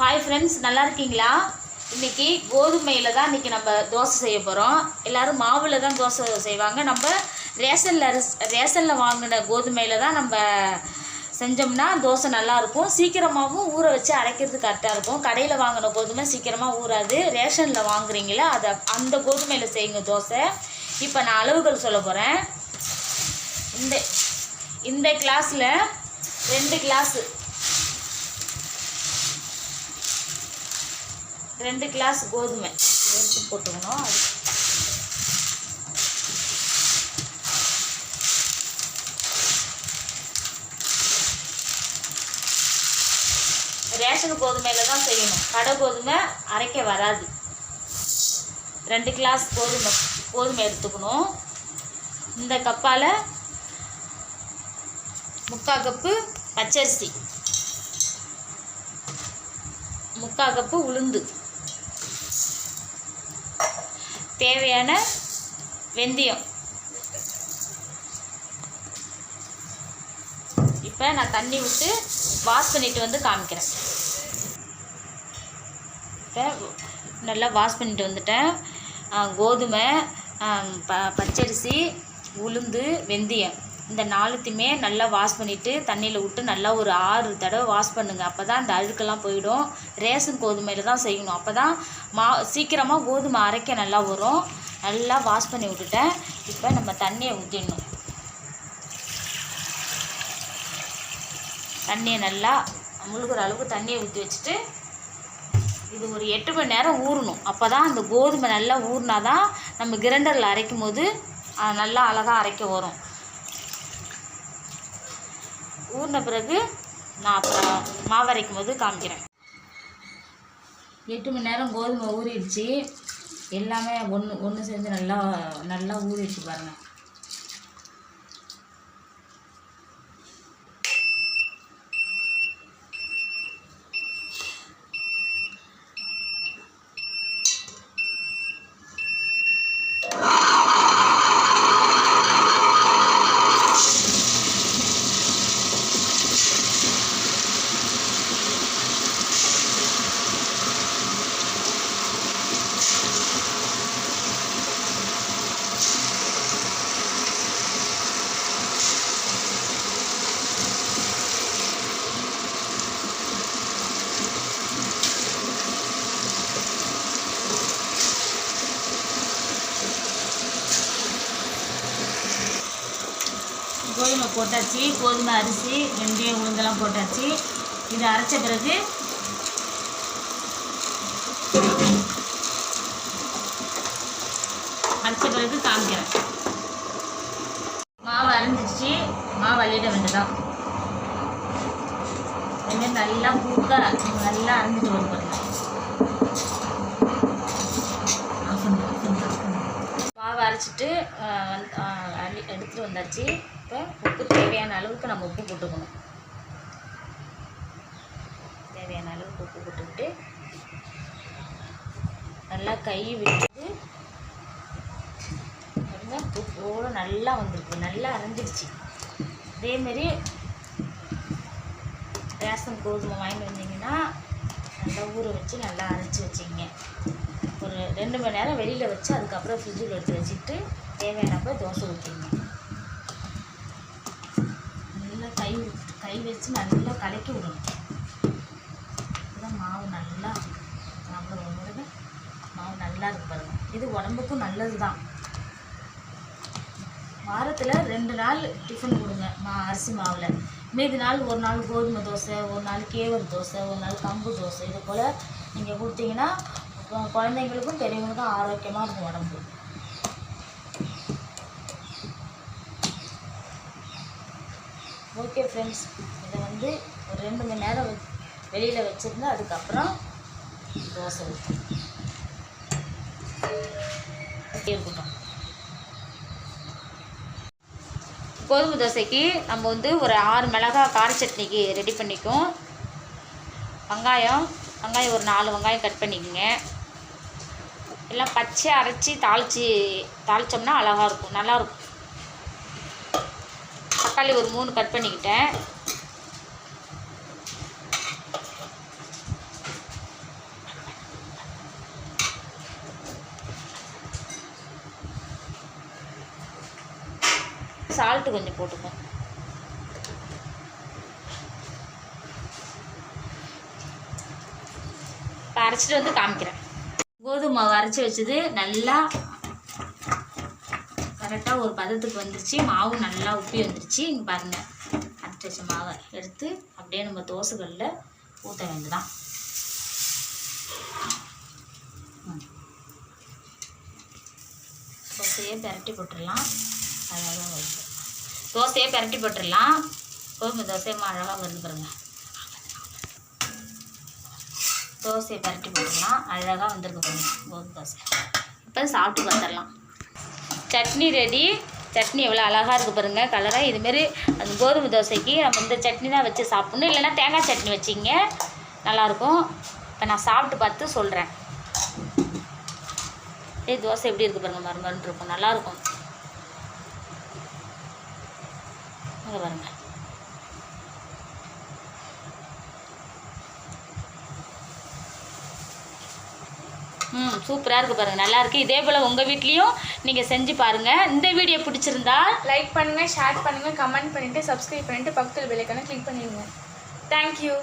Hi friends நல்லா இருக்கீங்களா? இன்னைக்கு கோதுமையில் தான் இன்னைக்கு நம்ம தோசை செய்ய போகிறோம் எல்லாரும் மாவில் தான் தோசை செய்வாங்க. நம்ம ரேஷனில் ரேஷனில் வாங்கின கோதுமையில் தான் நம்ம செஞ்சோம்னா தோசை நல்லாயிருக்கும் சீக்கிரமாகவும் ஊற வச்சு அரைக்கிறது கரெக்டாக இருக்கும். கடையில் வாங்கின கோதுமை சீக்கிரமாக ஊறாது. ரேஷனில் வாங்குறீங்களா அதை அந்த கோதுமையில் செய்யுங்க தோசை. இப்போ நான் அளவுகள் சொல்ல போகிறேன் இந்த இந்த கிளாஸில் ரெண்டு கிளாஸு ரெண்டு கிளாஸ் கோதுமை எடுத்து போட்டுக்கணும். அது ரேஷன் கோதுமையில் தான் செய்யணும். கடை கோதுமை அரைக்க வராது. ரெண்டு கிளாஸ் கோதுமை கோதுமை எடுத்துக்கணும். இந்த கப்பால் முக்கால் கப்பு பச்சரிசி முக்கால் கப்பு உளுந்து. தேவையான வெந்தயம். இப்போ நான் தண்ணி விட்டு வாஷ் பண்ணிட்டு வந்து காமிக்கிறேன். இப்போ நல்லா வாஷ் பண்ணிட்டு வந்துட்டேன். கோதுமை ப பச்சரிசி உளுந்து வெந்தயம். இந்த நாலுத்தையுமே நல்லா வாஷ் பண்ணிவிட்டு தண்ணியில் விட்டு நல்லா ஒரு ஆறு தடவை வாஷ் பண்ணுங்கள் அப்போ தான் அந்த அழுக்கெல்லாம் போயிடும். ரேஷன் கோதுமையில் தான் செய்யணும். அப்போ தான் மா சீக்கிரமாக கோதுமை அரைக்க நல்லா வரும். நல்லா வாஷ் பண்ணி விட்டுட்டேன். இப்போ நம்ம தண்ணியை ஊற்றிடணும் தண்ணியை நல்லா முழுகிற அளவுக்கு தண்ணியை ஊற்றி வச்சுட்டு இது ஒரு எட்டு மணி நேரம் ஊறணும். அப்போ தான் அந்த கோதுமை நல்லா ஊறினா தான் நம்ம கிரைண்டரில் அரைக்கும் போது நல்லா அழகாக அரைக்க வரும். ஊறின பிறகு நான் அப்புறம் மாவு அரைக்கும் போது காமிக்கிறேன். எட்டு மணி நேரம் கோதுமை ஊறிடுச்சு. எல்லாமே ஒன்று ஒன்று சேர்ந்து நல்லா நல்லா ஊறிடுச்சு பாருங்கள் கோதுமை போட்டாச்சு கோதுமை அரிசி வெந்தயம் உளுந்தெல்லாம் போட்டாச்சு. இது அரைச்ச பிறகு அரைச்ச பிறகு காமிக்கிறேன். மாவு அரைஞ்சிச்சு மாவு அள்ளிட வேண்டியதான் இனிமேல் நல்லா பூக்காக நல்லா அரைஞ்சிட்டு வரும் பாருங்க ஆஃப் பண்ணு, ஆஃப் பண்ணு, ஆஃப் பண்ணு. மாவு அரைச்சிட்டு அள்ளி எடுத்துகிட்டு வந்தாச்சு. இப்போ உப்பு தேவையான அளவுக்கு நம்ம உப்பு போட்டுக்கணும். தேவையான அளவுக்கு உப்பு போட்டுக்கிட்டு நல்லா கை விட்டு உப்போடு நல்லா வந்திருக்கு. நல்லா அரைஞ்சிடுச்சு. அதேமாரி ரேஷன் கோதுமை வாங்கிட்டு வந்தீங்கன்னா நல்லா ஊற வச்சு நல்லா அரைச்சி வச்சிங்க ஒரு ரெண்டு மணி நேரம் வெளியில் வச்சு அதுக்கப்புறம் ஃப்ரிட்ஜில் எடுத்து வச்சுட்டு தேவையானப்போ தோசை ஊற்றிங்க நல்லா கை கை வச்சு நல்லா கலக்கி விடணும். அப்பதான் மாவு நல்லா சாப்பிட ஒன்று மாவு நல்லா இருக்கு பாருங்க. இது உடம்புக்கும் நல்லது தான் வாரத்தில் ரெண்டு நாள் டிஃபன் கொடுங்க மா அரிசி மாவில். மீதி நாள் ஒரு நாள் கோதுமை தோசை ஒரு நாள் கேவர் தோசை ஒரு நாள் கம்பு தோசை. இது போல் நீங்கள் கொடுத்தீங்கன்னா குழந்தைங்களுக்கும் பெரியவங்களுக்கும் ஆரோக்கியமாக இருக்கும் உடம்பு. ஓகே ஃப்ரெண்ட்ஸ் இதை வந்து ஒரு ரெண்டு மணி நேரம் வெ- வெளியில் வச்சுருந்து அதுக்கப்புறம் தோசை ஊற்றணும் இருக்கட்டும். கோதுமை தோசைக்கு நம்ம வந்து ஒரு ஆறு மிளகாய் கார சட்னிக்கு ரெடி பண்ணிக்கும் வெங்காயம் வெங்காயம் ஒரு நாலு வெங்காயம் கட் பண்ணிக்கோங்க. எல்லாம் பச்சை அரைச்சி தாளித்து தாளித்தோம்னா அழகாக இருக்கும். நல்லாயிருக்கும் தக்காளி ஒரு மூணு கட் பண்ணிக்கிட்டேன். சால்ட்டு கொஞ்சம் போட்டுக்கோங்க அரைச்சிட்டு வந்து காமிக்கிறேன். கோதுமை மாவு அரைச்சி வச்சது நல்லா கரெக்டாக ஒரு பதத்துக்கு வந்துருச்சு. மாவு நல்லா உப்பி வந்துருச்சு. இங்கே பாருங்கள் அரைச்சி வச்ச மாவை எடுத்து அப்படியே நம்ம தோசைகளில் ஊற்ற வேண்டியதான் ம். தோசையே பெரட்டி போட்டுடலாம். அழகாக வருது. தோசையே பெரட்டி போட்டுடலாம். கோதுமை தோசையமாக அழகாக வருது பாருங்கள் தோசையை பரட்டி போட்டுடலாம் அழகாக வந்திருக்கு பாருங்க கோதுமை தோசை இப்போ சாப்பிட்டு பார்த்துடலாம். சட்னி ரெடி சட்னி எவ்வளோ அழகாக இருக்குது பாருங்கள் கலராக இதுமாரி அந்த கோதுமை தோசைக்கு நம்ம இந்த சட்னி தான் வச்சு சாப்பிட்ணும். இல்லைன்னா தேங்காய் சட்னி வச்சிங்க நல்லாயிருக்கும் இப்போ நான் சாப்பிட்டு பார்த்து சொல்கிறேன் ஏ தோசை எப்படி இருக்குது பாருங்கள் மருமருன்னு இருக்கும். நல்லாயிருக்கும் பாருங்கள் ம் சூப்பராக இருக்குது பாருங்கள் நல்லாயிருக்கு இதே போல் உங்கள் வீட்லேயும் நீங்கள் செஞ்சு பாருங்கள் இந்த வீடியோ பிடிச்சிருந்தா லைக் பண்ணுங்கள் ஷேர் பண்ணுங்கள் கமெண்ட் பண்ணிவிட்டு சப்ஸ்கிரைப் பண்ணிவிட்டு பக்கத்தில் பெல்லைக்கான கிளிக் பண்ணிடுங்க. தேங்க்யூ